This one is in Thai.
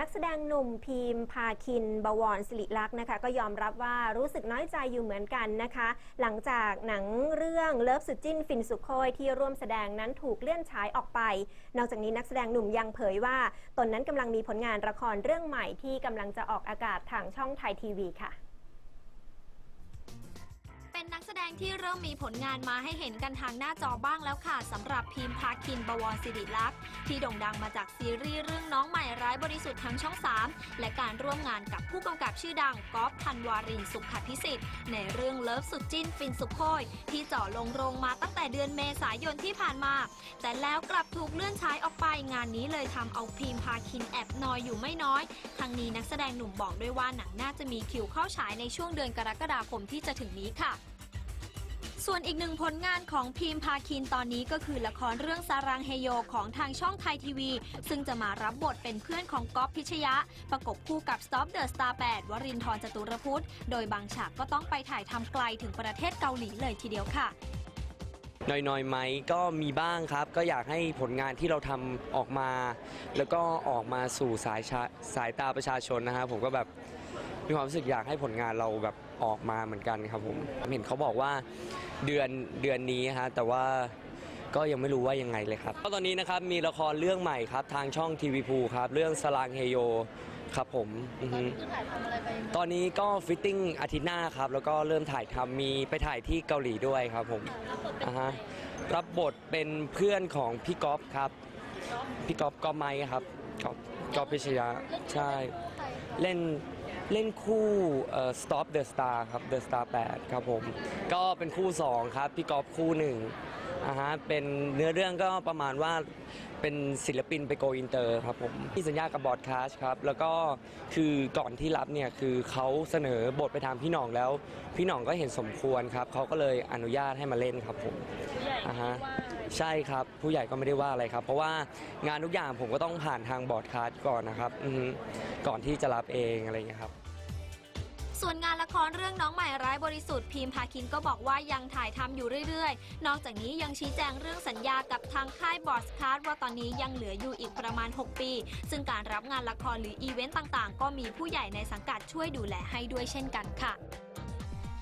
นักแสดงหนุ่มพีมพาคินบวรศิริลักษณ์นะคะ ก็ยอมรับว่ารู้สึกน้อยใจอยู่เหมือนกันนะคะ หลังจากหนังเรื่องเลิฟสุดจิ้นฟินสุขโคยที่ร่วมแสดงนั้นถูกเลื่อนฉายออกไป นอกจากนี้นักแสดงหนุ่มยังเผยว่า ตนนั้นกำลังมีผลงานละครเรื่องใหม่ที่กำลังจะออกอากาศทางช่องไทยทีวีค่ะเป็นนักแสดงที่เริ่มมีผลงานมาให้เห็นกันทางหน้าจอบ้างแล้วค่ะสำหรับพีมพาคินบวรสิริลักษ์ที่โด่งดังมาจากซีรีส์เรื่องน้อง บริสุทธิ์ทางช่อง 3 และการร่วมงานกับผู้กำกับชื่อดังก๊อฟธันวารินสุขพิสิทธิ์ในเรื่องเลิฟสุดจิ้นฟินสุขโคยที่จ่อลงโรงมาตั้งแต่เดือนเมษายนที่ผ่านมา แต่แล้วกลับถูกเลื่อนฉายออกไปงานนี้เลยทำเอาพีมพาคินแอบนอยอยู่ไม่น้อยทั้งนี้นักแสดงหนุ่มบอกด้วยว่าหนังน่าจะมีคิวเข้าฉายในช่วงเดือนกรกฎาคมที่จะถึงนี้ค่ะ ส่วนอีกหนึ่งผลงานของพีมพาคินตอนนี้ก็คือละครเรื่องสารังเฮโยของทางช่องไทยทีวี ซึ่งจะมารับบทเป็นเพื่อนของก๊อฟพิชยะ ประกบคู่กับ Stop the Star 8 วรินทร์จตุรพุทธโดยบางฉากก็ต้องไปถ่ายทำไกลถึงประเทศเกาหลีเลยทีเดียวค่ะน้อยๆไหมก็มีบ้างครับ ก็อยากให้ผลงานที่เราทำออกมา แล้วก็ออกมาสู่สายสายตาประชาชนนะฮะผมก็แบบ มีความรู้สึกอยากให้ผลงานเราแบบออกมาเหมือนกันครับผมเห็นเขาบอกว่าเดือนเดือนนี้ฮะแต่ว่าก็ยังไม่รู้ว่ายังไงเลยครับก็ตอนนี้นะครับมีละครเรื่องใหม่ครับ ทางช่องทีวีพูครับ เรื่องสลางเฮโยครับผมอือฮึคือถ่ายทำอะไรไปตอนนี้ก็ฟิตติ้งอาทิตย์หน้าครับ แล้วก็เริ่มถ่ายทำมีไปถ่ายที่เกาหลีด้วยครับผมอ่าฮะรับบทเป็นเพื่อนของพี่ก๊อฟครับ พี่ก๊อฟก็ไม้ครับก๊อฟก๊อฟพิชยะใช่ เล่น เล่นคู่เอ่อ Stop the Star ครับ The Star 8 ครับผม ก็เป็นคู่ 2 ครับ พี่ก๊อฟคู่หนึ่ง อ่าฮะเป็นเนื้อเรื่องก็ประมาณว่าเป็นศิลปินไปโกอินเตอร์ครับผมที่สัญญากับบอดคาสครับ แล้วก็คือก่อนที่รับเนี่ยคือเขาเสนอบทไปทางพี่หน่องแล้ว พี่หน่องก็เห็นสมควรครับเขาก็เลยอนุญาตให้มาเล่นครับผม ผู้ใหญ่อ่าฮะว่าอะไรใช่ครับ ผู้ใหญ่ก็ไม่ได้ว่าอะไรครับ เพราะว่างานทุกอย่างผมก็ต้องผ่านทางบอร์ดคาสก่อนนะครับอือฮึก่อนที่จะรับเองอะไรอย่างเงี้ยครับ ส่วนงานละครเรื่องน้องใหม่ร้ายบริสุทธิ์พิมพาคินก็บอกว่ายังถ่ายทำอยู่เรื่อยๆ นอกจากนี้ยังชี้แจงเรื่องสัญญากับทางค่ายบอสคาร์ดว่าตอนนี้ยังเหลืออยู่อีกประมาณ 6 ปี ซึ่งการรับงานละครหรืออีเวนต์ต่างๆ ก็มีผู้ใหญ่ในสังกัดช่วยดูแลให้ด้วยเช่นกันค่ะ